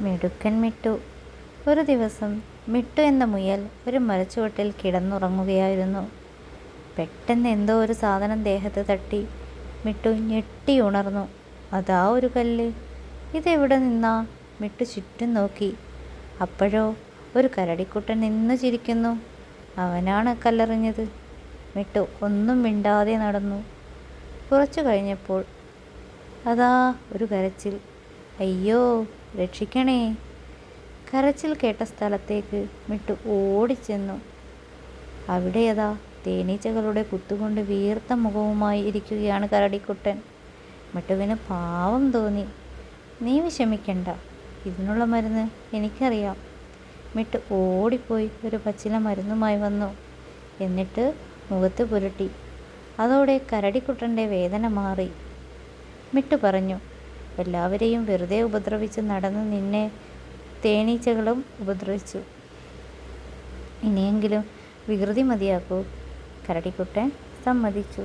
മിടുക്കൻ മിട്ടു. ഒരു ദിവസം മിട്ടു എന്ന മുയൽ ഒരു മരച്ചുവട്ടിൽ കിടന്നുറങ്ങുകയായിരുന്നു. പെട്ടെന്ന് എന്തോ ഒരു സാധനം ദേഹത്ത് തട്ടി. മിട്ടു ഞെട്ടി ഉണർന്നു. അതാ ഒരു കല്ല്. ഇതെവിടെ നിന്നാ? മിട്ടു ചുറ്റും നോക്കി. അപ്പോഴോ ഒരു കരടിക്കുട്ടൻ നിന്ന് ചിരിക്കുന്നു. അവനാണ് കല്ലെറിഞ്ഞത്. മിട്ടു ഒന്നും മിണ്ടാതെ നടന്നു. കുറച്ചു കഴിഞ്ഞപ്പോൾ അതാ ഒരു കരച്ചിൽ. അയ്യോ രക്ഷിക്കണേ. കരച്ചിൽ കേട്ട സ്ഥലത്തേക്ക് മിട്ടു ഓടിച്ചെന്നു. അവിടെ അതാ തേനീച്ചകളുടെ കുത്തുകൊണ്ട് വീർത്ത മുഖവുമായി ഇരിക്കുകയാണ് കരടിക്കുട്ടൻ. മിട്ടുവിന് പാവം തോന്നി. നീ വിഷമിക്കണ്ട. ഇതിനുള്ള മരുന്ന് എനിക്കറിയാം. മിട്ട് ഓടിപ്പോയി ഒരു പച്ചില മരുന്നുമായി വന്നു. എന്നിട്ട് മുഖത്ത് പുരട്ടി. അതോടെ കരടിക്കുട്ടന്റെ വേദന മാറി. മിട്ടു പറഞ്ഞു എല്ലാവരെയും വെറുതെ ഉപദ്രവിച്ച് നടന്ന് നിന്നെ തേനീച്ചകളും ഉപദ്രവിച്ചു. ഇനിയെങ്കിലും വികൃതി മതിയാക്കൂ. കരടിക്കുട്ടൻ സമ്മതിച്ചു.